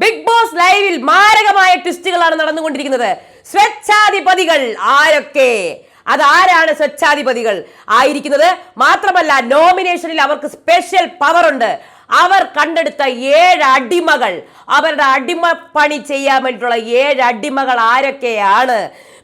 Big boss ലൈവിൽ മാരകമായ ട്വിസ്റ്റുകളാണ് നടന്നുകൊണ്ടിരിക്കുന്നത്. സ്വച്ഛാധിപതികൾ ആരൊക്കെ? അതാരാണ് സ്വച്ഛാധിപതികൾ ആയിരിക്കുന്നത്? മാത്രമല്ല നോമിനേഷനിൽ അവർക്ക് സ്പെഷ്യൽ പവർ ഉണ്ട്. അവർ കണ്ടെടുത്ത ഏഴ് അടിമകൾ. അവരുടെ അടിമ പണി ചെയ്യാൻ വേണ്ടിയിട്ടുള്ള ഏഴ് അടിമകൾ ആരൊക്കെയാണ്?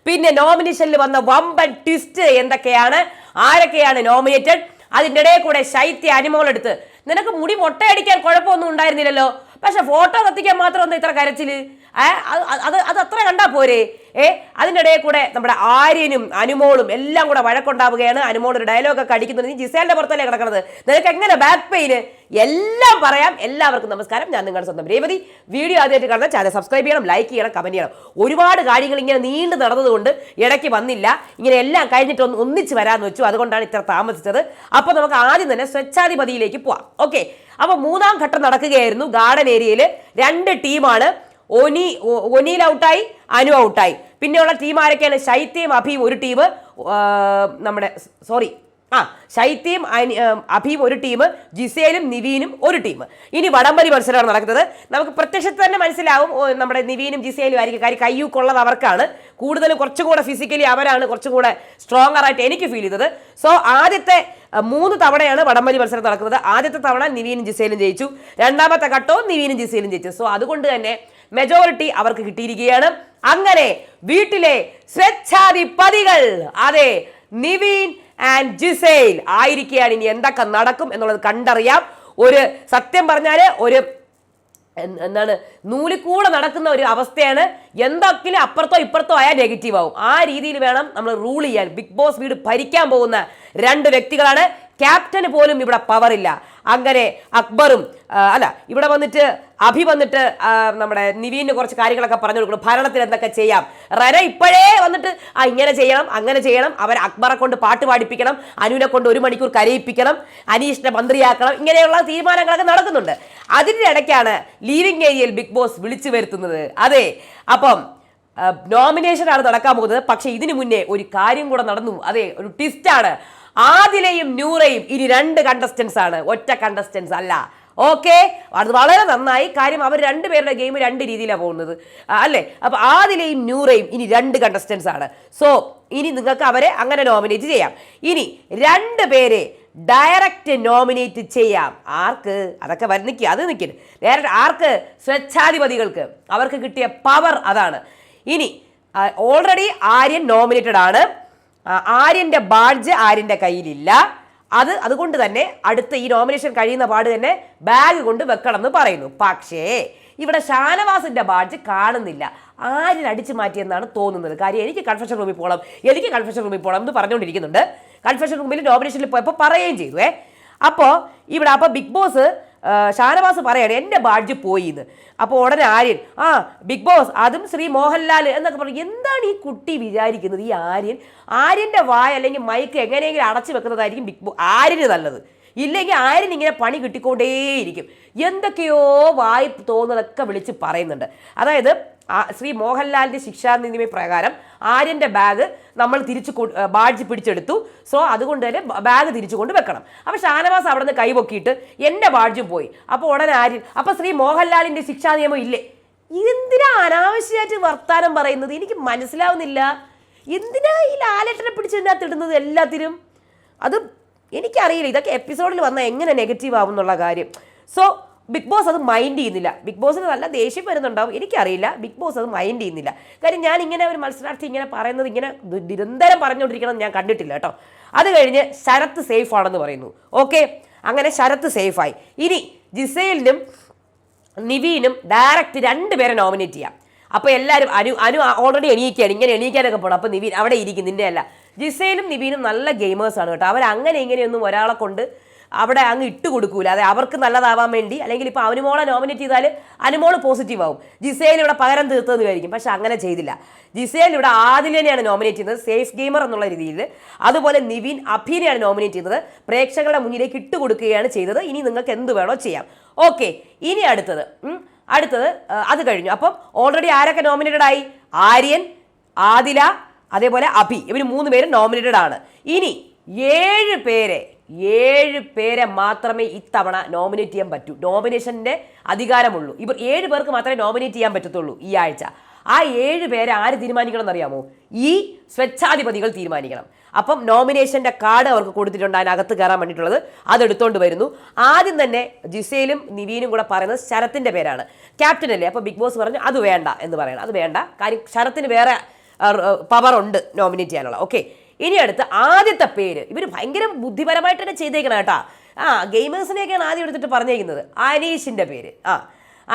പിന്നെ നോമിനേഷനിൽ വന്ന വമ്പൻ ട്വിസ്റ്റ് എന്തൊക്കെയാണ്? ആരൊക്കെയാണ് നോമിനേറ്റഡ് അതിന്റെ ഇടയിൽ കൂടെ ശൈത്യ അനുമോളെടുത്ത് നിനക്ക് മുടി മൊട്ടയടിക്കാൻ കുഴപ്പമൊന്നും ഉണ്ടായിരുന്നില്ലല്ലോ. പക്ഷെ ഫോട്ടോ കത്തിക്കാൻ മാത്രം എന്താ ഇത്ര കരച്ചിൽ? അത് അത് അത് അത്ര കണ്ടാൽ പോരെ? ഏ? അതിനിടയിൽ കൂടെ നമ്മുടെ ആര്യനും അനുമോളും എല്ലാം കൂടെ വഴക്കുണ്ടാവുകയാണ്. അനുമോൾ ഒരു ഡയലോഗൊക്കെ അടിക്കുന്നത് നീ ജിസേലിന്റെ പുറത്തല്ലേ കിടക്കുന്നത് നിനക്ക് എങ്ങനെ ബാക്ക് പെയിന് എല്ലാം പറയാം. എല്ലാവർക്കും നമസ്കാരം. ഞാൻ നിങ്ങളുടെ സ്വന്തം രേവതി. വീഡിയോ ആദ്യമായിട്ട് കാണുന്ന ചാനൽ സബ്സ്ക്രൈബ് ചെയ്യണം ലൈക്ക് ചെയ്യണം കമന്റ് ചെയ്യണം. ഒരുപാട് കാര്യങ്ങൾ ഇങ്ങനെ നീണ്ടു നടന്നതുകൊണ്ട് ഇടയ്ക്ക് വന്നില്ല. ഇങ്ങനെ എല്ലാം കഴിഞ്ഞിട്ട് ഒന്ന് ഒന്നിച്ച് വരാമെന്ന് വെച്ചു. അതുകൊണ്ടാണ് ഇത്ര താമസിച്ചത്. അപ്പോൾ നമുക്ക് ആദ്യം തന്നെ സ്വച്ഛാധിപതിയിലേക്ക് പോവാം. ഓക്കെ അപ്പോൾ മൂന്നാം ഘട്ടം നടക്കുകയായിരുന്നു. ഗാർഡൻ ഏരിയയിൽ രണ്ട് ടീമാണ്. ഒനി ഒനിയിൽ ഔട്ടായി അനു ഔട്ടായി. പിന്നെയുള്ള ടീം ആരൊക്കെയാണ്? ശൈത്യം അഭീം ഒരു ടീം നമ്മുടെ സോറി ആ ശൈത്യം അഭീം ഒരു ടീം ജിസേലും നിവീനും ഒരു ടീം ഇനി വടംവലി മത്സരമാണ് നടക്കുന്നത്. നമുക്ക് പ്രത്യക്ഷത്തിൽ തന്നെ മനസ്സിലാവും നമ്മുടെ നിവീനും ജിസേലും ആയിരിക്കും. കാര്യം കയ്യൂക്കുള്ളത് അവർക്കാണ്. കൂടുതലും കുറച്ചും കൂടെ ഫിസിക്കലി അവരാണ് കുറച്ചും കൂടെ സ്ട്രോങ്ങർ ആയിട്ട് എനിക്ക് ഫീൽ ചെയ്തത്. സോ ആദ്യത്തെ മൂന്ന് തവണയാണ് വടംവലി മത്സരം നടക്കുന്നത്. ആദ്യത്തെ തവണ നിവീനും ജിസേലും ജയിച്ചു. രണ്ടാമത്തെ ഘട്ടവും നിവീനും ജിസേലും ജയിച്ചു. സോ അതുകൊണ്ട് തന്നെ മെജോറിറ്റി അവർക്ക് കിട്ടിയിരിക്കുകയാണ്. അങ്ങനെ വീട്ടിലെ സ്വച്ഛാധിപതികൾ അതെ നിവീൻ ആൻഡ് ജിസേൽ ആയിരിക്കുകയാണ് ഇനി എന്തൊക്കെ നടക്കും എന്നുള്ളത് കണ്ടറിയാം. ഒരു സത്യം പറഞ്ഞാൽ ഒരു എന്താണ് നൂലിക്കൂടെ നടക്കുന്ന ഒരു അവസ്ഥയാണ്. എന്തൊക്കെയും അപ്പുറത്തോ ഇപ്പുറത്തോ ആയാൽ നെഗറ്റീവ് ആവും. ആ രീതിയിൽ വേണം നമ്മൾ റൂൾ ചെയ്യാൻ. ബിഗ് ബോസ് വീട് ഭരിക്കാൻ പോകുന്ന രണ്ട് വ്യക്തികളാണ് ക്യാപ്റ്റന് പോലും ഇവിടെ പവറില്ല അങ്ങനെ അക്ബറും അല്ല ഇവിടെ വന്നിട്ട് അഭി വന്നിട്ട് നമ്മുടെ നിവീന് കുറച്ച് കാര്യങ്ങളൊക്കെ പറഞ്ഞു കൊടുക്കണം. ഭരണത്തിൽ എന്തൊക്കെ ചെയ്യാം? റന ഇപ്പോഴേ വന്നിട്ട് ആ ഇങ്ങനെ ചെയ്യണം അങ്ങനെ ചെയ്യണം. അവർ അക്ബറെ കൊണ്ട് പാട്ട് പാടിപ്പിക്കണം. അനുവിനെ കൊണ്ട് ഒരു മണിക്കൂർ കരയിപ്പിക്കണം. അനീഷിനെ മന്ത്രിയാക്കണം. ഇങ്ങനെയുള്ള തീരുമാനങ്ങളൊക്കെ നടക്കുന്നുണ്ട്. അതിന്റെ ഇടയ്ക്കാണ് ലീവിംഗ് ഏരിയയിൽ ബിഗ് ബോസ് വിളിച്ചു വരുത്തുന്നത്. അതെ അപ്പം നോമിനേഷൻ ആണ് നടക്കാൻ പോകുന്നത്. പക്ഷേ ഇതിനു മുന്നേ ഒരു കാര്യം കൂടെ നടന്നു. അതെ ഒരു ട്വിസ്റ്റാണ് ആദിലയും നൂറയും ഇനി രണ്ട് കണ്ടസ്റ്റൻസ് ആണ്. ഒറ്റ കണ്ടസ്റ്റൻസ് അല്ല. ഓക്കെ അത് വളരെ നന്നായി. കാര്യം അവർ രണ്ടുപേരുടെ ഗെയിം രണ്ട് രീതിയിലാണ് പോകുന്നത്. അല്ലേ? അപ്പോൾ ആദിലയും നൂറയും ഇനി രണ്ട് കണ്ടസ്റ്റൻസ് ആണ്. സോ ഇനി നിങ്ങൾക്ക് അവരെ അങ്ങനെ നോമിനേറ്റ് ചെയ്യാം. ഇനി രണ്ട് പേരെ ഡയറക്റ്റ് നോമിനേറ്റ് ചെയ്യാം. ആർക്ക്? അതൊക്കെ വര നിൽക്കുക അത് നിൽക്കരുത് ഡയറക്റ്റ് ആർക്ക്? സ്വച്ഛാധിപതികൾക്ക്. അവർക്ക് കിട്ടിയ പവർ അതാണ്. ഇനി ഓൾറെഡി ആര്യൻ നോമിനേറ്റഡ് ആണ്. ആ, ആര്യന്റെ ബാഡ്ജ് ആര്യന്റെ കയ്യിലില്ല. അത് അതുകൊണ്ട് തന്നെ അടുത്ത ഈ നോമിനേഷൻ കഴിയുന്ന പാട് തന്നെ ബാഗ് കൊണ്ട് വെക്കണം എന്ന് പറയുന്നു. പക്ഷേ ഇവിടെ ഷാനവാസിന്റെ ബാഡ്ജ് കാണുന്നില്ല. ആര്യൻ അടിച്ചു മാറ്റിയെന്നാണ് തോന്നുന്നത്. കാര്യം എനിക്ക് കൺഫെഷൻ റൂമിൽ പോകണം എനിക്ക് കൺഫെഷൻ റൂമിൽ പോകണം എന്ന് പറഞ്ഞുകൊണ്ടിരിക്കുന്നുണ്ട്. കൺഫെഷൻ റൂമിൽ നോമിനേഷനിൽ പോയപ്പോൾ പറയുകയും ചെയ്തു അപ്പോൾ ഇവിടെ അപ്പോൾ ബിഗ് ബോസ് ഷാനവാസ് പറയാണ് എന്റെ ബാഡ്ജ് പോയി എന്ന് അപ്പോൾ ഉടനെ ആര്യൻ ആ ബിഗ് ബോസ് അതും ശ്രീ മോഹൻലാൽ എന്നൊക്കെ പറഞ്ഞു. എന്താണ് ഈ കുട്ടി വിചാരിക്കുന്നത്? ഈ ആര്യൻ ആര്യന്റെ വായ അല്ലെങ്കിൽ മൈക്ക് എങ്ങനെയെങ്കിലും അടച്ചു വെക്കുന്നതായിരിക്കും ബിഗ് ബോ ആര്യന് നല്ലത്. ഇല്ലെങ്കിൽ ആര്യൻ ഇങ്ങനെ പണി കിട്ടിക്കൊണ്ടേയിരിക്കും. എന്തൊക്കെയോ വായി തോന്നുന്നതൊക്കെ വിളിച്ച് പറയുന്നുണ്ട്. അതായത് ശ്രീ മോഹൻലാലിന്റെ ശിക്ഷാനിധി പ്രകാരം ആര്യന്റെ ബാഗ് നമ്മൾ തിരിച്ചു ബാഡ്ജ് പിടിച്ചെടുത്തു. സോ അതുകൊണ്ട് തന്നെ ബാഗ് തിരിച്ചു കൊണ്ട് വെക്കണം. അപ്പൊ ഷാനവാസ് അവിടെ നിന്ന് കൈപൊക്കിയിട്ട് എന്റെ ബാഡ്ജും പോയി. അപ്പോൾ ഉടനെ ആര്യൻ അപ്പൊ ശ്രീ മോഹൻലാലിന്റെ ശിക്ഷാ നിയമം ഇല്ലേ? എന്തിനാ അനാവശ്യമായിട്ട് വർത്താനം പറയുന്നത്? എനിക്ക് മനസ്സിലാവുന്നില്ല. എന്തിനാ ഈ ലാലേട്ടനെ പിടിച്ചതിനകത്ത് ഇടുന്നത് എല്ലാത്തിനും? അത് എനിക്കറിയില്ല. ഇതൊക്കെ എപ്പിസോഡിൽ വന്നാൽ എങ്ങനെ നെഗറ്റീവ് ആവും എന്നുള്ള കാര്യം. സോ ബിഗ് ബോസ് അത് മൈൻഡ് ചെയ്യുന്നില്ല. ബിഗ് ബോസിന് നല്ല ദേഷ്യം വരുന്നുണ്ടാവും. എനിക്കറിയില്ല. ബിഗ് ബോസ് അത് മൈൻഡ് ചെയ്യുന്നില്ല. കാര്യം ഞാൻ ഇങ്ങനെ ഒരു മത്സരാർത്ഥി ഇങ്ങനെ പറയുന്നത് ഇങ്ങനെ നിരന്തരം പറഞ്ഞുകൊണ്ടിരിക്കണം ഞാൻ കണ്ടിട്ടില്ല കേട്ടോ. അത് കഴിഞ്ഞ് ശരത്ത് സേഫ് ആണെന്ന് പറയുന്നു. ഓക്കെ അങ്ങനെ ശരത്ത് സേഫായി ഇനി ജിസേലിനും നിവീനും ഡയറക്റ്റ് രണ്ട് പേരെ നോമിനേറ്റ് ചെയ്യാം. അപ്പോൾ എല്ലാവരും അനു അനു ഓൾറെഡി എണീക്കുകയാണ് ഇങ്ങനെ എണീക്കാനൊക്കെ പോകണം അപ്പോൾ നിവീൻ അവിടെ ഇരിക്കും. നിന്റെ അല്ല ജിസയിലും നിവീനും നല്ല ഗെയിമേഴ്സാണ് കേട്ടോ. അവർ അങ്ങനെ ഇങ്ങനെയൊന്നും ഒരാളെ കൊണ്ട് അവിടെ അങ്ങ് ഇട്ട് കൊടുക്കൂല. അതെ അവർക്ക് നല്ലതാവാൻ വേണ്ടി അല്ലെങ്കിൽ ഇപ്പോൾ അനുമോളെ നോമിനേറ്റ് ചെയ്താൽ അനുമോൾ പോസിറ്റീവ് ആവും. ജിസേൽ ഇവിടെ പകരം തീർത്തതെന്ന് വിചാരിക്കും പക്ഷെ അങ്ങനെ ചെയ്തില്ല. ജിസേൽ ഇവിടെ ആദിലിനെയാണ് നോമിനേറ്റ് ചെയ്യുന്നത് സേഫ് ഗെയിമർ എന്നുള്ള രീതിയിൽ. അതുപോലെ നിവിൻ അഭിനെയാണ് നോമിനേറ്റ് ചെയ്തത് പ്രേക്ഷകരുടെ മുന്നിലേക്ക് ഇട്ട് കൊടുക്കുകയാണ് ചെയ്തത്. ഇനി നിങ്ങൾക്ക് എന്ത് വേണോ ചെയ്യാം. ഓക്കെ ഇനി അടുത്തത്. അടുത്തത് അത് കഴിഞ്ഞു. അപ്പം ഓൾറെഡി ആരൊക്കെ നോമിനേറ്റഡ് ആയി? ആര്യൻ ആദില അതേപോലെ അഭി. ഇവർ മൂന്ന് പേരും നോമിനേറ്റഡ് ആണ്. ഇനി ഏഴ് പേരെ ഏഴ് പേരെ മാത്രമേ ഇത്തവണ നോമിനേറ്റ് ചെയ്യാൻ പറ്റൂ. നോമിനേഷന്റെ അധികാരമുള്ളൂ. ഇവർ ഏഴ് പേർക്ക് മാത്രമേ നോമിനേറ്റ് ചെയ്യാൻ പറ്റത്തുള്ളൂ ഈ ആഴ്ച. ആ ഏഴ് പേരെ ആര് തീരുമാനിക്കണം എന്നറിയാമോ? ഈ സ്വച്ഛാധിപതികൾ തീരുമാനിക്കണം. അപ്പം നോമിനേഷന്റെ കാർഡ് അവർക്ക് കൊടുത്തിട്ടുണ്ട് അതിനകത്ത് കയറാൻ വേണ്ടിയിട്ടുള്ളത്. അതെടുത്തോണ്ട് വരുന്നു. ആദ്യം തന്നെ ജിസയിലും നിവീനും കൂടെ പറയുന്നത് ശരത്തിന്റെ പേരാണ്. ക്യാപ്റ്റൻ അല്ലേ? അപ്പോൾ ബിഗ് ബോസ് പറഞ്ഞു അത് വേണ്ട എന്ന് പറയണം. അത് വേണ്ട. കാര്യം ശരത്തിന് വേറെ പവർ ഉണ്ട് നോമിനേറ്റ് ചെയ്യാനുള്ള. ഓക്കെ ഇനി അടുത്ത് ആദ്യത്തെ പേര്. ഇവർ ഭയങ്കര ബുദ്ധിപരമായിട്ട് തന്നെ ചെയ്തേക്കണം കേട്ടാ. ആ ഗെയിമേഴ്സിനെയൊക്കെയാണ് ആദ്യം എടുത്തിട്ട് പറഞ്ഞേക്കുന്നത്. അനീഷിന്റെ പേര്. ആ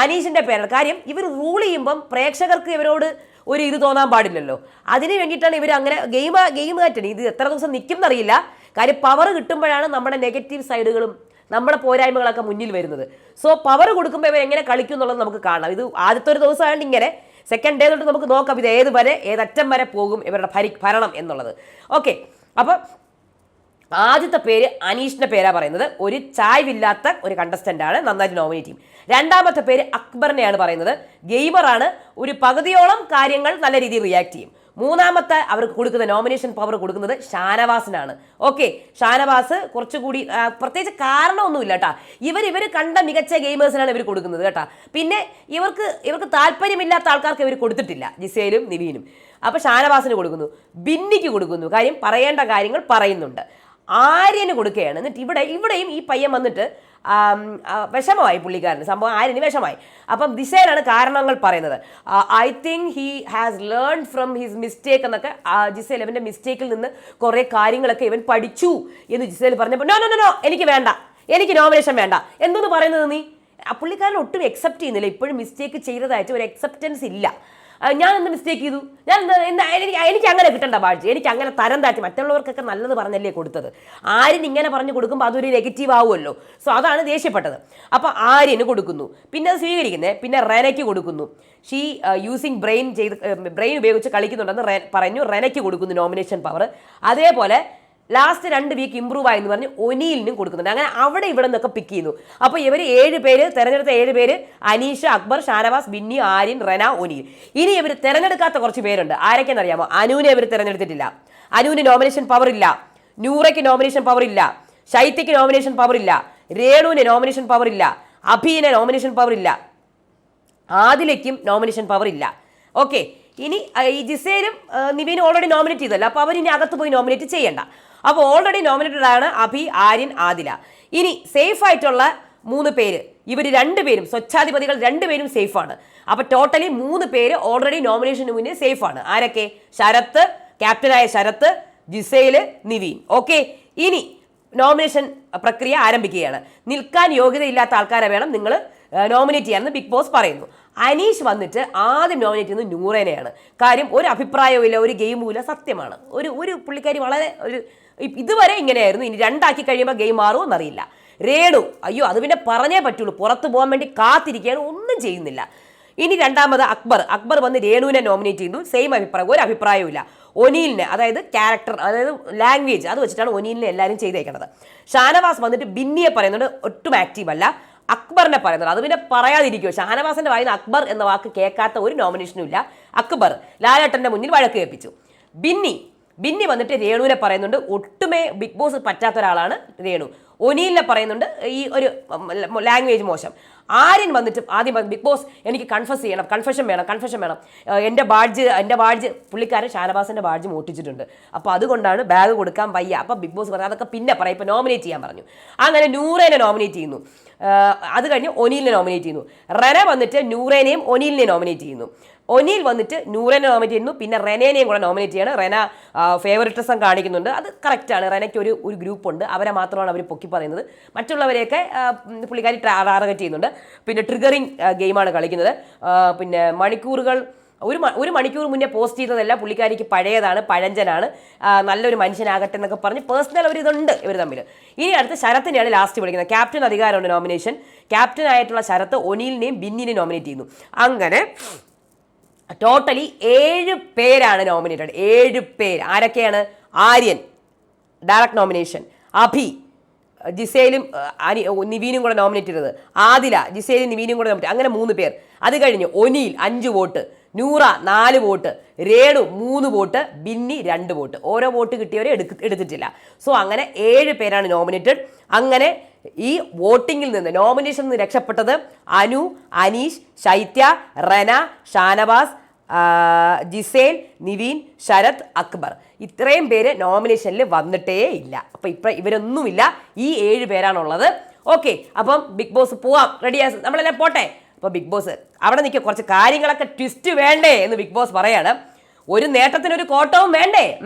അനീഷിന്റെ പേരാണ്. കാര്യം ഇവർ റൂൾ ചെയ്യുമ്പം പ്രേക്ഷകർക്ക് ഇവരോട് ഒരു ഇത് തോന്നാൻ പാടില്ലല്ലോ. അതിന് വേണ്ടിയിട്ടാണ് ഇവർ അങ്ങനെ ഗെയിം ഗെയിം കാറ്റണി. ഇത് എത്ര ദിവസം നിൽക്കും എന്നറിയില്ല കാര്യം പവർ കിട്ടുമ്പോഴാണ് നമ്മുടെ നെഗറ്റീവ് സൈഡുകളും നമ്മുടെ പോരായ്മകളൊക്കെ മുന്നിൽ വരുന്നത്. സോ പവർ കൊടുക്കുമ്പോൾ ഇവർ എങ്ങനെ കളിക്കും എന്നുള്ളത് നമുക്ക് കാണാം. ഇത് ആദ്യത്തെ ഒരു ദിവസമായിട്ട് ഇങ്ങനെ സെക്കൻഡ് ഡേ തൊട്ട് നമുക്ക് നോക്കാം ഇത് ഏത് വരെ ഏതറ്റം വരെ പോകും ഇവരുടെ ഭരി ഭരണം എന്നുള്ളത്. ഓക്കെ അപ്പം ആദ്യത്തെ പേര് അനീഷിന്റെ പേരാ പറയുന്നത്. ഒരു ചായ്വില്ലാത്ത ഒരു കണ്ടസ്റ്റന്റ് ആണ് നന്നായിട്ട് നോമിനേറ്റ് ചെയ്യും. രണ്ടാമത്തെ പേര് അക്ബറിനെയാണ് പറയുന്നത്. ഗെയിമറാണ് ഒരു പകുതിയോളം കാര്യങ്ങൾ നല്ല രീതിയിൽ റിയാക്ട് ചെയ്യും. മൂന്നാമത്തെ അവർക്ക് കൊടുക്കുന്ന നോമിനേഷൻ പവർ കൊടുക്കുന്നത് ഷാനവാസിനാണ്. ഓക്കെ ഷാനവാസ് കുറച്ചുകൂടി പ്രത്യേകിച്ച് കാരണമൊന്നുമില്ല കേട്ടാ. ഇവർ ഇവർ കണ്ട മികച്ച ഗെയിമേഴ്സിനാണ് ഇവർ കൊടുക്കുന്നത് കേട്ടാ. പിന്നെ ഇവർക്ക് ഇവർക്ക് താല്പര്യമില്ലാത്ത ആൾക്കാർക്ക് ഇവർ കൊടുത്തിട്ടില്ല ജിസയിലും നിവീനും. അപ്പോൾ ഷാനവാസിന് കൊടുക്കുന്നു. ബിന്നിക്ക് കൊടുക്കുന്നു. കാര്യം പറയേണ്ട കാര്യങ്ങൾ പറയുന്നുണ്ട്. ആര്യന് കൊടുക്കുകയാണ്. എന്നിട്ട് ഇവിടെ ഇവിടെയും ഈ പയ്യൻ വന്നിട്ട് വിഷമമായി പുള്ളിക്കാരന്. സംഭവം ആര്യന് വിഷമായി അപ്പം ദിശയിലാണ് കാരണങ്ങൾ പറയുന്നത്. I think he has learn from his mistake എന്നൊക്കെ ജിസേൽ അവന്റെ മിസ്റ്റേക്കിൽ നിന്ന് കുറേ കാര്യങ്ങളൊക്കെ ഇവൻ പഠിച്ചു എന്ന് ജിസേൽ പറഞ്ഞപ്പോൾ നോ നോ നോ എനിക്ക് വേണ്ട. എനിക്ക് നോമിനേഷൻ വേണ്ട. എന്തെന്ന് പറയുന്നത് നീ? പുള്ളിക്കാരൻ ഒട്ടും അക്സെപ്റ്റ് ചെയ്യുന്നില്ല. ഇപ്പോഴും മിസ്റ്റേക്ക് ചെയ്തതായിട്ട് ഒരു അക്സെപ്റ്റൻസ് ഇല്ല. ഞാൻ എന്ത് മിസ്റ്റേക്ക് ചെയ്തു? ഞാൻ എനിക്ക് എനിക്ക് അങ്ങനെ കിട്ടണ്ട ബാഡ്ജ് എനിക്ക് അങ്ങനെ തരം താഴ്ത്തി മറ്റുള്ളവർക്കൊക്കെ നല്ലത് പറഞ്ഞല്ലേ കൊടുത്തത്. ആര്യൻ ഇങ്ങനെ പറഞ്ഞു കൊടുക്കുമ്പോൾ അതൊരു നെഗറ്റീവ് ആവുമല്ലോ. സോ അതാണ് ദേഷ്യപ്പെട്ടത്. അപ്പോൾ ആര്യന് കൊടുക്കുന്നു. പിന്നെ അത് സ്വീകരിക്കുന്നത് പിന്നെ റെനയ്ക്ക് കൊടുക്കുന്നു. ഷീ യൂസിങ് ബ്രെയിൻ ചെയ്ത് ബ്രെയിൻ ഉപയോഗിച്ച് കളിക്കുന്നുണ്ടെന്ന് പറഞ്ഞു. റെനയ്ക്ക് കൊടുക്കുന്നു നോമിനേഷൻ പവർ അതേപോലെ ലാസ്റ്റ് രണ്ട് വീക്ക് ഇമ്പ്രൂവ് ആയെന്ന് പറഞ്ഞ് ഒനീലിനും കൊടുക്കുന്നുണ്ട്. അങ്ങനെ അവിടെ ഇവിടെ നിന്നൊക്കെ പിക്ക് ചെയ്യുന്നു. അപ്പോൾ ഇവർ ഏഴ് പേര് തെരഞ്ഞെടുത്ത ഏഴ് പേര് അനീഷ് അക്ബർ ഷാനവാസ് ബിന്നി ആര്യൻ റെന ഒനിയിൽ. ഇനി ഇവർ തിരഞ്ഞെടുക്കാത്ത കുറച്ച് പേരുണ്ട്. ആരൊക്കെയെന്ന് അറിയാമോ? അനുവിനെ ഇവർ തിരഞ്ഞെടുത്തിട്ടില്ല. അനുവിന് നോമിനേഷൻ പവർ ഇല്ല. നൂറയ്ക്ക് നോമിനേഷൻ പവർ ഇല്ല. ശൈത്യയ്ക്ക് നോമിനേഷൻ പവർ ഇല്ല. രേണുവിന് നോമിനേഷൻ പവർ ഇല്ല. അഭിന് നോമിനേഷൻ പവർ ഇല്ല. ആദിലയ്ക്കും നോമിനേഷൻ പവർ ഇല്ല. ഓക്കെ ഇനി ഈ ജിസേലും ആ, ഓൾറെഡി നോമിനേറ്റ് ചെയ്തല്ലോ. അപ്പോൾ അവരിനി അകത്ത് പോയി നോമിനേറ്റ് ചെയ്യണ്ട. അപ്പോൾ ഓൾറെഡി നോമിനേറ്റഡ് ആണ് അഭി ആര്യൻ ആദില. ഇനി സേഫ് ആയിട്ടുള്ള മൂന്ന് പേര്. ഇവർ രണ്ടുപേരും സ്വച്ഛാധിപതികൾ രണ്ടുപേരും സേഫാണ് അപ്പോൾ ടോട്ടലി മൂന്ന് പേര് ഓൾറെഡി നോമിനേഷന് മുന്നേ സേഫാണ് ആരൊക്കെ? ശരത്ത് ക്യാപ്റ്റനായ ശരത്ത് ജിസേൽ നിവീൻ. ഓക്കെ ഇനി നോമിനേഷൻ പ്രക്രിയ ആരംഭിക്കുകയാണ്. നിൽക്കാൻ യോഗ്യതയില്ലാത്ത ആൾക്കാരെ വേണം നിങ്ങൾ നോമിനേറ്റ് ചെയ്യാമെന്ന് ബിഗ് ബോസ് പറയുന്നു. അനീഷ് വന്നിട്ട് ആദ്യം നോമിനേറ്റ് ചെയ്യുന്നത് നൂറേനെയാണ്. കാര്യം ഒരു അഭിപ്രായവും ഇല്ല ഒരു ഗെയിമും ഇല്ല സത്യമാണ്. ഒരു ഒരു പുള്ളിക്കാരി വളരെ ഒരു ഇതുവരെ ഇങ്ങനെയായിരുന്നു. ഇനി രണ്ടാക്കി കഴിയുമ്പോൾ ഗെയിം മാറുമോ എന്നറിയില്ല റേഡു അയ്യോ അത് പിന്നെ പറഞ്ഞേ പറ്റുള്ളൂ. പുറത്തു പോകാൻ വേണ്ടി കാത്തിരിക്കുകയാണ് ഒന്നും ചെയ്യുന്നില്ല. ഇനി രണ്ടാമത് അക്ബർ. അക്ബർ വന്ന് രേണുവിനെ നോമിനേറ്റ് ചെയ്യുന്നു. സെയിം അഭിപ്രായം ഒരു അഭിപ്രായവുമില്ല ഒനീലിനെ അതായത് ക്യാരക്ടർ അതായത് ലാംഗ്വേജ് അത് വെച്ചിട്ടാണ് ഒനീലിനെ എല്ലാവരും ചെയ്തേക്കുന്നത് ഷാനവാസ് വന്നിട്ട് ബിന്നിയെ പറയുന്നുണ്ട് ഒട്ടും ആക്റ്റീവ് അല്ല. അക്ബറിനെ പറയുന്നത് അത് പിന്നെ പറയാതിരിക്കുമോ ഷാനവാസിന്റെ വായിന്ന് അക്ബർ എന്ന വാക്ക് കേൾക്കാത്ത ഒരു നോമിനേഷനും ഇല്ല. അക്ബർ ലാലേട്ടന്റെ മുന്നിൽ വഴക്ക് കേൾപ്പിച്ചു. ബിന്നി ബിന്നി വന്നിട്ട് രേണുവിനെ പറയുന്നുണ്ട് ഒട്ടുമേ ബിഗ് ബോസ് പറ്റാത്ത ഒരാളാണ് രേണു. ഒനീലിനെ പറയുന്നുണ്ട് ഈ ഒരു ലാംഗ്വേജ് മോശം. ആര്യൻ വന്നിട്ട് ആദ്യം ബിഗ് ബോസ് എനിക്ക് കൺഫസ് ചെയ്യണം കൺഫഷൻ വേണം കൺഫഷൻ വേണം. എന്റെ ബാഡ്ജ് എന്റെ ബാഡ്ജ് പുള്ളിക്കാരൻ ഷാനവാസിന്റെ ബാഡ്ജ് മോട്ടിച്ചിട്ടുണ്ട് അപ്പോൾ അതുകൊണ്ടാണ് ബാഗ് കൊടുക്കാൻ വയ്യ. അപ്പോൾ ബിഗ് ബോസ് പറഞ്ഞു അതൊക്കെ പിന്നെ പറയാം ഇപ്പോൾ നോമിനേറ്റ് ചെയ്യാൻ പറഞ്ഞു. അങ്ങനെ നൂറേനെ നോമിനേറ്റ് ചെയ്യുന്നു. അത് കഴിഞ്ഞ് ഒനീലിനെ നോമിനേറ്റ് ചെയ്യുന്നു. റെന വന്നിട്ട് നൂറേനെയും ഒനീലിനെ നോമിനേറ്റ് ചെയ്യുന്നു. ഒനീൽ വന്നിട്ട് നൂറേനെ നോമിനേറ്റ് ചെയ്യുന്നു. പിന്നെ റെനേനെയും കൂടെ നോമിനേറ്റ് ചെയ്യണം. റെന ഫേവറിറ്റിസം കാണിക്കുന്നുണ്ട്. അത് കറക്റ്റാണ് റെനയ്ക്ക് ഒരു ഒരു ഗ്രൂപ്പുണ്ട് അവരെ മാത്രമാണ് അവർ പൊക്കി പറയുന്നത്. മറ്റുള്ളവരെയൊക്കെ പുള്ളിക്കാരി ടാർഗറ്റ് ചെയ്യുന്നുണ്ട്. പിന്നെ ട്രിഗറിങ് ഗെയിമാണ് കളിക്കുന്നത്. പിന്നെ മണിക്കൂറുകൾ ഒരു ഒരു മണിക്കൂർ മുന്നേ പോസ്റ്റ് ചെയ്തതല്ല പുള്ളിക്കാരിക്ക് പഴയതാണ് പഴഞ്ചനാണ്. നല്ലൊരു മനുഷ്യനാകട്ടെ എന്നൊക്കെ പറഞ്ഞ് പേഴ്സണൽ ഒരു ഇതുണ്ട് ഇവർ തമ്മിൽ ഇനി അടുത്ത ശരത്തിനെയാണ് ലാസ്റ്റ് വിളിക്കുന്നത്. ക്യാപ്റ്റൻ അധികാരമുണ്ട് നോമിനേഷൻ ക്യാപ്റ്റൻ ആയിട്ടുള്ള ശരത്ത് ഒനിലിനെയും ബിന്നിനെയും നോമിനേറ്റ് ചെയ്യുന്നു. അങ്ങനെ ടോട്ടലി ഏഴ് പേരാണ് നോമിനേറ്റഡ് ഏഴ് പേര്. ആരൊക്കെയാണ്? ആര്യൻ ഡയറക്റ്റ് നോമിനേഷൻ അഭി ജിസേലും നിവീനും കൂടെ നോമിനേറ്റ് ചെയ്തത്. ആദില ജിസേലും നിവീനും കൂടെ നോമിനേറ്റ് അങ്ങനെ മൂന്ന് പേർ. അത് കഴിഞ്ഞ് ഒനീൽ അഞ്ച് വോട്ട്. നൂറ നാല് വോട്ട് രേണു മൂന്ന് വോട്ട് ബിന്നി രണ്ട് വോട്ട്. ഓരോ വോട്ട് കിട്ടിയവരെ എടുക്ക എടുത്തിട്ടില്ല. സോ അങ്ങനെ ഏഴ് പേരാണ് നോമിനേറ്റഡ്. അങ്ങനെ ഈ വോട്ടിങ്ങിൽ നിന്ന് നോമിനേഷനിൽ നിന്ന് രക്ഷപ്പെട്ടത് അനു അനീഷ് ശൈത്യ റന ഷാനവാസ് ജിസേൽ നിവീൻ ശരത് അക്ബർ. ഇത്രയും പേര് നോമിനേഷനിൽ വന്നിട്ടേ ഇല്ല. അപ്പം ഇപ്പം ഇവരൊന്നുമില്ല. ഈ ഏഴ് പേരാണുള്ളത്. ഓക്കെ അപ്പം ബിഗ് ബോസ് പോവാം. റെഡിയാ നമ്മളെല്ലാം പോട്ടെ? അപ്പോൾ ബിഗ് ബോസ് അവിടെ നിൽക്കുക കുറച്ച് കാര്യങ്ങളൊക്കെ ട്വിസ്റ്റ് വേണ്ടേ എന്ന് ബിഗ് ബോസ് പറയാണ്. ഒരു നേട്ടത്തിനൊരു കോട്ടവും വേണ്ടേ?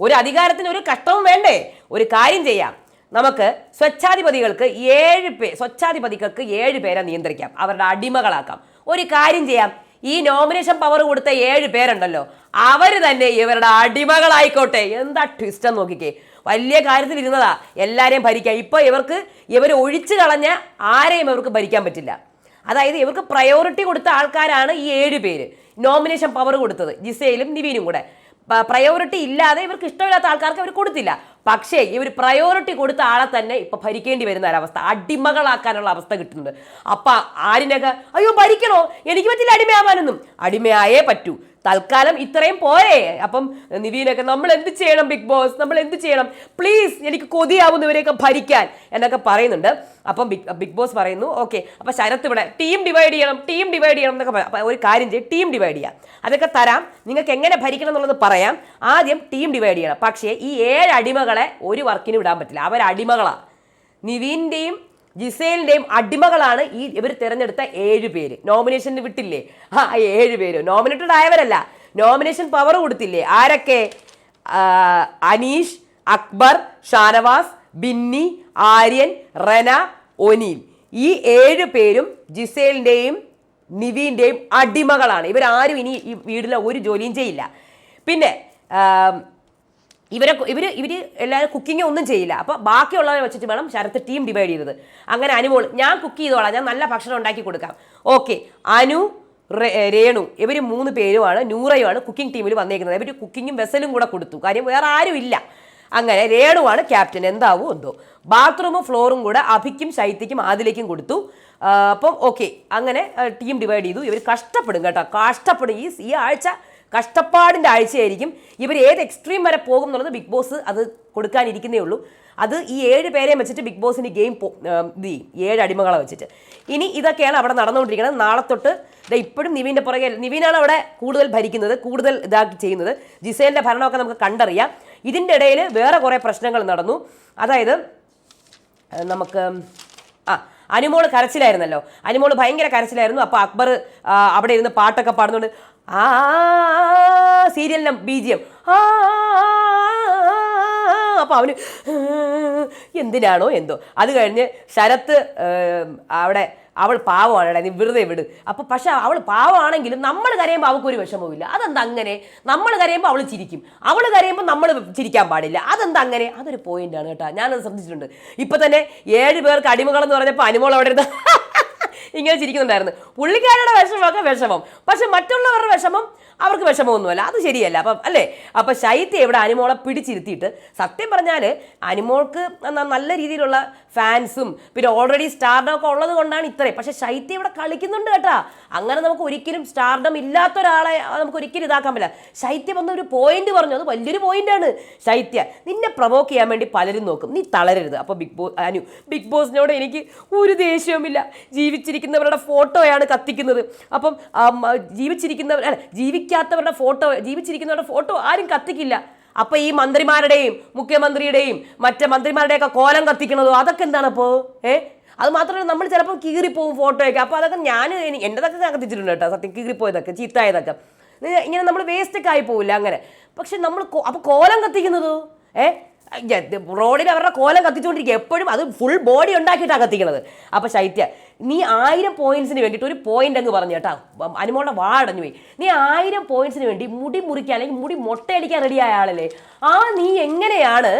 ഒരു അധികാരത്തിന് ഒരു കഷ്ടവും വേണ്ടേ? ഒരു കാര്യം ചെയ്യാം. നമുക്ക് സ്വച്ഛാധിപതികൾക്ക് ഏഴ് പേ സ്വച്ഛാധിപതികൾക്ക് ഏഴ് പേരെ നിയന്ത്രിക്കാം. അവരുടെ അടിമകളാക്കാം. ഒരു കാര്യം ചെയ്യാം. ഈ നോമിനേഷൻ പവർ കൊടുത്ത ഏഴ് പേരുണ്ടല്ലോ അവർ തന്നെ ഇവരുടെ അടിമകളായിക്കോട്ടെ. എന്താ ട്വിസ്റ്റ് നോക്കിക്കേ. വലിയ കാര്യത്തിൽ ഇരുന്നതാ. എല്ലാവരെയും ഭരിക്കാം. ഇപ്പോൾ ഇവർക്ക് ഇവർ ഒഴിച്ചു കളഞ്ഞ ആരെയും ഇവർക്ക് ഭരിക്കാൻ പറ്റില്ല. അതായത് ഇവർക്ക് പ്രയോറിറ്റി കൊടുത്ത ആൾക്കാരാണ് ഈ ഏഴ് പേര്. നോമിനേഷൻ പവർ കൊടുത്തത് ജിസയിലും നിവീനും കൂടെ. പ്രയോറിറ്റി ഇല്ലാതെ ഇവർക്ക് ഇഷ്ടമില്ലാത്ത ആൾക്കാർക്ക് അവർ കൊടുത്തില്ല. പക്ഷേ ഇവർ പ്രയോറിറ്റി കൊടുത്ത ആളെ തന്നെ ഇപ്പൊ ഭരിക്കേണ്ടി വരുന്ന ഒരവസ്ഥ അടിമകളാക്കാനുള്ള അവസ്ഥ കിട്ടുന്നുണ്ട്. അപ്പൊ ആരിനൊക്കെ അയ്യോ ഭരിക്കണോ? എനിക്ക് പറ്റില്ല അടിമയാവാനൊന്നും. അടിമയായേ പറ്റൂ. തൽക്കാലം ഇത്രയും പോരെ. അപ്പം നിവീനൊക്കെ നമ്മൾ എന്ത് ചെയ്യണം ബിഗ് ബോസ്? നമ്മൾ എന്ത് ചെയ്യണം? പ്ലീസ് എനിക്ക് കൊതിയാവുന്നവരെയൊക്കെ ഭരിക്കാൻ എന്നൊക്കെ പറയുന്നുണ്ട്. അപ്പം ബിഗ് ബിഗ് ബോസ് പറയുന്നു ഓക്കെ അപ്പം ശരത്ത് ഇവിടെ ടീം ഡിവൈഡ് ചെയ്യണം ടീം ഡിവൈഡ് ചെയ്യണം എന്നൊക്കെ പറയാം അപ്പം ഒരു കാര്യം ചെയ്യും ടീം ഡിവൈഡ് ചെയ്യാം. അതൊക്കെ തരാം. നിങ്ങൾക്ക് എങ്ങനെ ഭരിക്കണം എന്നുള്ളത് പറയാം. ആദ്യം ടീം ഡിവൈഡ് ചെയ്യണം. പക്ഷേ ഈ ഏഴ് അടിമകളെ ഒരു വർക്കിന് വിടാൻ പറ്റില്ല. അവരടിമകളാണ് നിവീന്റെയും ജിസേലിന്റെയും അടിമകളാണ് ഈ ഇവർ തിരഞ്ഞെടുത്ത ഏഴ് പേര്. നോമിനേഷൻ വിട്ടില്ലേ? ആ ഏഴ് പേര്? നോമിനേറ്റഡ് ആയവരല്ല. നോമിനേഷൻ പവർ കൊടുത്തില്ലേ? ആരൊക്കെ? അനീഷ് അക്ബർ ഷാനവാസ് ബിന്നി ആര്യൻ റന ഒനീൽ. ഈ ഏഴ് പേരും ജിസേലിന്റെയും നിവീന്റെയും അടിമകളാണ്. ഇവരാരും ഇനി ഈ വീട്ടിലെ ഒരു ജോലിയും ചെയ്യില്ല. പിന്നെ ഇവരെ ഇവർ ഇവർ എല്ലാവരും കുക്കിംഗ് ഒന്നും ചെയ്യില്ല. അപ്പോൾ ബാക്കിയുള്ളവരെ വെച്ചിട്ട് വേണം ശരത്ത് ടീം ഡിവൈഡ് ചെയ്തത്. അങ്ങനെ അനുമോൾ ഞാൻ കുക്ക് ചെയ്തോളാം. ഞാൻ നല്ല ഭക്ഷണം ഉണ്ടാക്കി കൊടുക്കാം. ഓക്കെ അനു രേണു ഇവർ മൂന്ന് പേരുമാണ് നൂറയുമാണ് കുക്കിംഗ് ടീമിൽ വന്നേക്കുന്നത്. ഇവർ കുക്കിങ്ങും വെസലും കൂടെ കൊടുത്തു. കാര്യം വേറെ ആരും ഇല്ല. അങ്ങനെ രേണുവാണ് ക്യാപ്റ്റൻ എന്താവോ എന്തോ. ബാത്റൂമും ഫ്ലോറും കൂടെ അഭിക്കും ശൈത്യക്കും ആദിലേക്കും കൊടുത്തു. അപ്പം ഓക്കെ അങ്ങനെ ടീം ഡിവൈഡ് ചെയ്തു. ഇവർ കഷ്ടപ്പെടും കേട്ടോ. കഷ്ടപ്പെടും. ഈ ഈ ആഴ്ച കഷ്ടപ്പാടിന്റെ ആഴ്ചയായിരിക്കും ഇവർ ഏത് എക്സ്ട്രീം വരെ പോകും എന്നുള്ളത് ബിഗ് ബോസ് അത് കൊടുക്കാനിരിക്കുന്നേ ഉള്ളൂ. അത് ഈ ഏഴ് പേരെയും വെച്ചിട്ട് ബിഗ് ബോസിന് ഗെയിം ഇത് ചെയ്യും. ഏഴ് അടിമകളെ വെച്ചിട്ട്. ഇനി ഇതൊക്കെയാണ് അവിടെ നടന്നുകൊണ്ടിരിക്കുന്നത്. നാളെ തൊട്ട് ഇപ്പോഴും നിവിന്റെ പുറകെ നിവിനാണ് അവിടെ കൂടുതൽ ഭരിക്കുന്നത് കൂടുതൽ ഇതാക്കി ചെയ്യുന്നത്. ജിസേലിന്റെ ഭരണമൊക്കെ നമുക്ക് കണ്ടറിയാം. ഇതിന്റെ ഇടയിൽ വേറെ കുറേ പ്രശ്നങ്ങൾ നടന്നു. അതായത് നമുക്ക് ആ അനുമോൾ കരച്ചിലായിരുന്നല്ലോ. അനുമോൾ ഭയങ്കര കരച്ചിലായിരുന്നു. അപ്പോൾ അക്ബർ അവിടെ ഇരുന്ന് പാട്ടൊക്കെ പാടുന്നുണ്ട്. ആ സീരിയലിനും ബി ജി എം അപ്പോൾ അവന് എന്തിനാണോ എന്തോ. അത് കഴിഞ്ഞ് ശരത്ത് അവിടെ അവൾ പാവമാണ് നീ വെറുതെ വിട്. അപ്പൊ പക്ഷെ അവൾ പാവമാണെങ്കിലും നമ്മൾ കരയുമ്പോൾ അവൾക്ക് ഒരു വിഷമവുമില്ല. അതെന്താ അങ്ങനെ? നമ്മൾ കരയുമ്പോൾ അവൾ ചിരിക്കും. അവൾ കരയുമ്പോൾ നമ്മൾ ചിരിക്കാൻ പാടില്ല. അതെന്താ അങ്ങനെ? അതൊരു പോയിന്റാണ് കേട്ടോ. ഞാനത് ശ്രദ്ധിച്ചിട്ടുണ്ട്. ഇപ്പൊ തന്നെ ഏഴ് പേർക്ക് അടിമകളെന്ന് പറഞ്ഞപ്പോൾ അനുമോൾ അവിടെ ഇരുന്ന് ഇങ്ങനെ ചിരിക്കുന്നുണ്ടായിരുന്നു. പുള്ളിക്കാരുടെ വിഷമമൊക്കെ വിഷമം. പക്ഷെ മറ്റുള്ളവരുടെ വിഷമം അവർക്ക് വിഷമമൊന്നുമല്ല. അത് ശരിയല്ല. അപ്പം അല്ലേ? അപ്പം ശൈത്യ ഇവിടെ അനുമോളെ പിടിച്ചിരുത്തിയിട്ട് സത്യം പറഞ്ഞാൽ അനുമോൾക്ക് നല്ല രീതിയിലുള്ള ഫാൻസും പിന്നെ ഓൾറെഡി സ്റ്റാർഡം ഒക്കെ ഉള്ളത് കൊണ്ടാണ് ഇത്രയും. പക്ഷെ ശൈത്യ ഇവിടെ കളിക്കുന്നുണ്ട് കേട്ടാ. അങ്ങനെ നമുക്ക് ഒരിക്കലും സ്റ്റാർഡം ഇല്ലാത്ത ഒരാളെ നമുക്ക് ഒരിക്കലും ഇതാക്കാൻ പറ്റില്ല. ശൈത്യം വന്ന ഒരു പോയിന്റ് പറഞ്ഞു. അത് വലിയൊരു പോയിന്റാണ് ശൈത്യ നിന്നെ പ്രൊവോക്ക് ചെയ്യാൻ വേണ്ടി പലരും നോക്കും. നീ തളരരുത്. അപ്പോൾ ബിഗ് ബോസ് അനു ബിഗ് ബോസിനോട് എനിക്ക് ഒരു ദേഷ്യവുമില്ല. ജീവിച്ചിരിക്കുന്നവരുടെ ഫോട്ടോയാണ് കത്തിക്കുന്നത്. അപ്പം ജീവിച്ചിരിക്കുന്നവർ ജീവിക്കാത്തവരുടെ ഫോട്ടോ ജീവിച്ചിരിക്കുന്നവരുടെ ഫോട്ടോ ആരും കത്തിക്കില്ല. അപ്പൊ ഈ മന്ത്രിമാരുടെയും മുഖ്യമന്ത്രിയുടെയും മറ്റേ മന്ത്രിമാരുടെയൊക്കെ കോലം കത്തിക്കണതോ അതൊക്കെ എന്താണ് അപ്പോൾ അത് മാത്രമല്ല നമ്മൾ ചിലപ്പോൾ കീറിപ്പോവും ഫോട്ടോയൊക്കെ. അപ്പോൾ അതൊക്കെ ഞാൻ എന്റെതൊക്കെ ഞാൻ കത്തിച്ചിട്ടുണ്ട് കേട്ടോ സത്യം കീറിപ്പോയതൊക്കെ ചീത്തായതൊക്കെ. ഇങ്ങനെ നമ്മൾ വേസ്റ്റൊക്കെ ആയി പോവില്ല അങ്ങനെ. പക്ഷെ നമ്മൾ അപ്പോൾ കോലം കത്തിക്കുന്നതോ? ഏ? റോഡിൽ അവരുടെ കോലം കത്തിച്ചുകൊണ്ടിരിക്കുക എപ്പോഴും അത് ഫുൾ ബോഡി ഉണ്ടാക്കിയിട്ടാണ് കത്തിക്കുന്നത് അപ്പോൾ ശൈത്യ നീ ആയിരം പോയിന്റ്സിന് വേണ്ടിയിട്ട് ഒരു പോയിന്റ് അങ്ങ് പറഞ്ഞു കേട്ടോ. അനുമോളുടെ വാടഞ്ഞു പോയി. നീ ആയിരം പോയിന്റ്സിന് വേണ്ടി മുടി മുറിക്കാൻ അല്ലെങ്കിൽ മുടി മൊട്ടയടിക്കാൻ റെഡിയായ ആളല്ലേ? ആ നീ എങ്ങനെയാണ്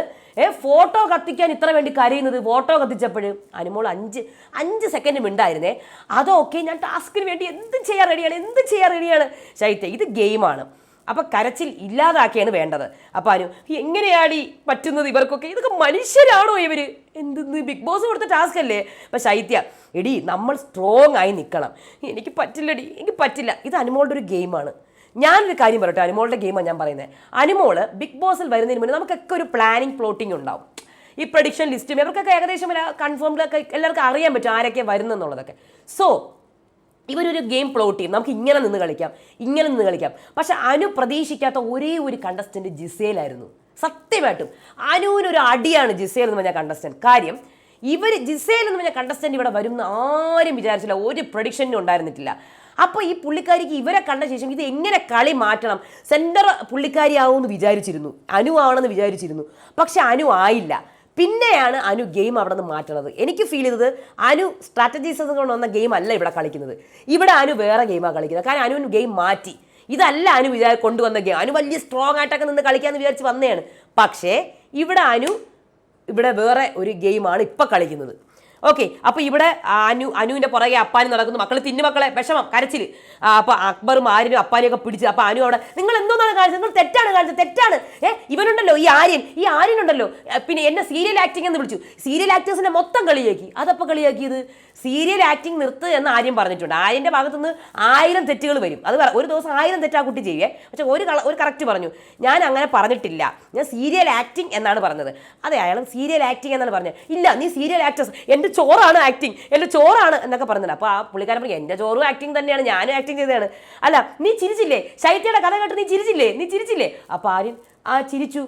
ഏ ഫോട്ടോ കത്തിക്കാൻ ഇത്ര വേണ്ടി കരയുന്നത്? ഫോട്ടോ കത്തിച്ചപ്പോഴും അനുമോൾ അഞ്ച് അഞ്ച് സെക്കൻഡ് മിണ്ടായിരുന്നേ. അതൊക്കെ ഞാൻ ടാസ്കിന് വേണ്ടി എന്ത് ചെയ്യാൻ റെഡിയാണ് എന്ത് ചെയ്യാൻ റെഡിയാണ് ശൈത്യ ഇത് ഗെയിമാണ് അപ്പൊ കരച്ചിൽ ഇല്ലാതാക്കിയാണ് വേണ്ടത്. അപ്പൊ അനു എങ്ങനെയാണ് ഈ പറ്റുന്നത് ഇവർക്കൊക്കെ? ഇതൊക്കെ മനുഷ്യരാണോ ഇവർ? എന്തെന്ന്? ബിഗ് ബോസ് കൊടുത്ത ടാസ്ക് അല്ലേ? അപ്പൊ ശൈത്യ എടി നമ്മൾ സ്ട്രോങ് ആയി നിൽക്കണം എനിക്ക് പറ്റില്ലടി എനിക്ക് പറ്റില്ല. ഇത് അനുമോളുടെ ഒരു ഗെയിമാണ്. ഞാനൊരു കാര്യം പറയട്ടെ അനുമോളുടെ ഗെയിമാണ് ഞാൻ പറയുന്നത് അനുമോൾ ബിഗ് ബോസിൽ വരുന്നതിന് മുന്നേ നമുക്കൊക്കെ ഒരു പ്ലാനിങ് പ്ലോട്ടിംഗ് ഉണ്ടാവും. ഈ പ്രഡിക്ഷൻ ലിസ്റ്റും ഇവർക്കൊക്കെ ഏകദേശം കൺഫേംഡ് ഒക്കെ എല്ലാവർക്കും അറിയാൻ പറ്റും ആരൊക്കെ വരുന്നെന്നുള്ളതൊക്കെ. സോ ഇവരൊരു ഗെയിം പ്ലോട്ട് ചെയ്യും. നമുക്ക് ഇങ്ങനെ നിന്ന് കളിക്കാം ഇങ്ങനെ നിന്ന് കളിക്കാം. പക്ഷെ അനു പ്രതീക്ഷിക്കാത്ത ഒരേ ഒരു കണ്ടസ്റ്റന്റ് ജിസേലായിരുന്നു. സത്യമായിട്ടും. അനുവിനൊരു അടിയാണ് ജിസേൽ എന്ന് പറഞ്ഞ കണ്ടസ്റ്റന്റ് കാര്യം ഇവർ ജിസേൽ എന്ന് പറഞ്ഞ കണ്ടസ്റ്റന്റ് ഇവിടെ വരും എന്ന് ആരും വിചാരിച്ചില്ല. ഒരു പ്രൊഡിക്ഷനും ഉണ്ടായിരുന്നിട്ടില്ല. അപ്പോൾ ഈ പുള്ളിക്കാരിക്ക് ഇവരെ കണ്ട ശേഷം ഇത് എങ്ങനെ കളി മാറ്റണം? സെന്റർ പുള്ളിക്കാരിയാവുമെന്ന് വിചാരിച്ചിരുന്നു. അനു ആണെന്ന് വിചാരിച്ചിരുന്നു. പക്ഷെ അനു ആയില്ല. പിന്നെയാണ് അനു ഗെയിം അവിടെ നിന്ന് മാറ്റണത് എനിക്ക് ഫീൽ ചെയ്തത് അനു സ്ട്രാറ്റജീസ് കൊണ്ട് വന്ന ഗെയിം അല്ല ഇവിടെ കളിക്കുന്നത്. ഇവിടെ അനു വേറെ ഗെയിമാണ് കളിക്കുന്നത്. കാരണം അനുവിന് ഗെയിം മാറ്റി. ഇതല്ല അനു വിചാരി കൊണ്ടുവന്ന ഗെയിം. അനു വലിയ സ്ട്രോങ് ആയിട്ടൊക്കെ നിന്ന് കളിക്കാമെന്ന് വിചാരിച്ച് വന്നതാണ്. പക്ഷേ ഇവിടെ അനു ഇവിടെ വേറെ ഒരു ഗെയിമാണ് ഇപ്പം കളിക്കുന്നത്. ഓക്കെ അപ്പോൾ ഇവിടെ അനു അനുവിന്റെ പുറകെ അപ്പാനും നടക്കുന്നു. മക്കൾ തിന്നു മക്കളെ വിഷമം കരച്ചിൽ അപ്പോൾ അക്ബറും ആര്യനും അപ്പാനിയൊക്കെ പിടിച്ച് അപ്പോൾ അനു അവിടെ നിങ്ങൾ എന്തോന്നാണ് കാണിച്ചത്? നിങ്ങൾ തെറ്റാണ് കാണിച്ചത് തെറ്റാണ്. ഏ ഇവനുണ്ടല്ലോ ഈ ആര്യൻ ഈ ആര്യൻ ഉണ്ടല്ലോ പിന്നെ എന്നെ സീരിയൽ ആക്ടിംഗ് എന്ന് വിളിച്ചു. സീരിയൽ ആക്ടേഴ്സിനെ മൊത്തം കളിയാക്കി. അതപ്പോൾ കളിയാക്കിയത്? സീരിയൽ ആക്ടിംഗ് നിർത്ത് എന്ന് ആര്യം പറഞ്ഞിട്ടുണ്ട്. ആര്യന്റെ ഭാഗത്തുനിന്ന് ആയിരം തെറ്റുകൾ വരും. അത് ഒരു ദിവസം ആയിരം തെറ്റാ കുട്ടി ചെയ്യേ. പക്ഷെ ഒരു ഒരു കറക്റ്റ് പറഞ്ഞു. ഞാൻ അങ്ങനെ പറഞ്ഞിട്ടില്ല. ഞാൻ സീരിയൽ ആക്ടിംഗ് എന്നാണ് പറഞ്ഞത്. അതെ അയാളും സീരിയൽ ആക്ടിംഗ് എന്നാണ് പറഞ്ഞത്. ഇല്ല നീ സീരിയൽ ആക്ടേഴ്സ് എന്റെ ചോറാണ് ആക്ടിങ് എന്റെ ചോറാണ് എന്നൊക്കെ പറഞ്ഞില്ല അപ്പോൾ ആ പുള്ളിക്കാരൻ പറഞ്ഞു എന്റെ ചോറും ആക്ടിങ് തന്നെയാണ് ഞാനും ആക്ടിങ് ചെയ്തതാണ്. അല്ല നീ ചിരിച്ചില്ലേ? ശൈത്യയുടെ കഥ കേട്ട് നീ ചിരിച്ചില്ലേ? നീ ചിരിച്ചില്ലേ? അപ്പോൾ ആര്യൻ ആ ചിരിച്ചു.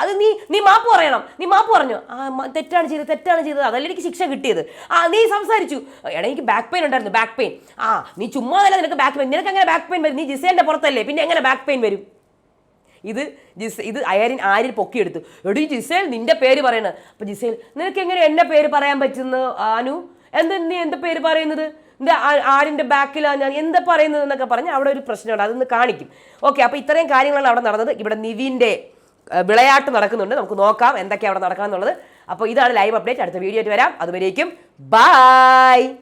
അത് നീ നീ മാപ്പ് പറയണം. നീ മാപ്പ് പറഞ്ഞു. ആ തെറ്റാണ് ചെയ്തത് തെറ്റാണ് ചെയ്തത്. അതല്ല എനിക്ക് ശിക്ഷ കിട്ടിയത്. ആ നീ സംസാരിച്ചു. എടാ എനിക്ക് ബാക്ക് പെയിൻ ഉണ്ടായിരുന്നു ബാക്ക് പെയിൻ ആ നീ ചുമ്മാതല്ല നിനക്ക് ബാക്ക് പെയിൻ നിനക്ക് എങ്ങനെ ബാക്ക് പെയിൻ വരും? നീ ജിസേലിന്റെ പുറത്തല്ലേ പിന്നെ എങ്ങനെ ബാക്ക് പെയിൻ വരും? ഇത് ജിസ് ഇത് അയാരിൻ ആരിൽ പൊക്കിയെടുത്തു. എടി ജിസേൽ നിന്റെ പേര് പറയണ. അപ്പൊ ജിസേൽ നിനക്ക് എങ്ങനെ എന്റെ പേര് പറയാൻ പറ്റുന്നു ആനു? എന്താ നീ എന്താ പേര് പറയുന്നത്? നിന്റെ ആരിന്റെ ബാക്കിലാണ് ഞാൻ എന്താ പറയുന്നത് എന്നൊക്കെ പറഞ്ഞ് അവിടെ ഒരു പ്രശ്നമുണ്ട്. അതൊന്ന് കാണിക്കും. ഓക്കെ അപ്പോൾ ഇത്രയും കാര്യങ്ങളാണ് അവിടെ നടന്നത്. ഇവിടെ നിവിന്റെ ഏഹ്, വിളയാട്ട് നടക്കുന്നുണ്ട്. നമുക്ക് നോക്കാം എന്തൊക്കെയാണ് അവിടെ നടക്കണം എന്നുള്ളത് അപ്പോൾ ഇതാണ് ലൈവ് അപ്ഡേറ്റ്. അടുത്ത വീഡിയോ ആയിട്ട് വരാം. അതുവരേക്കും ബൈ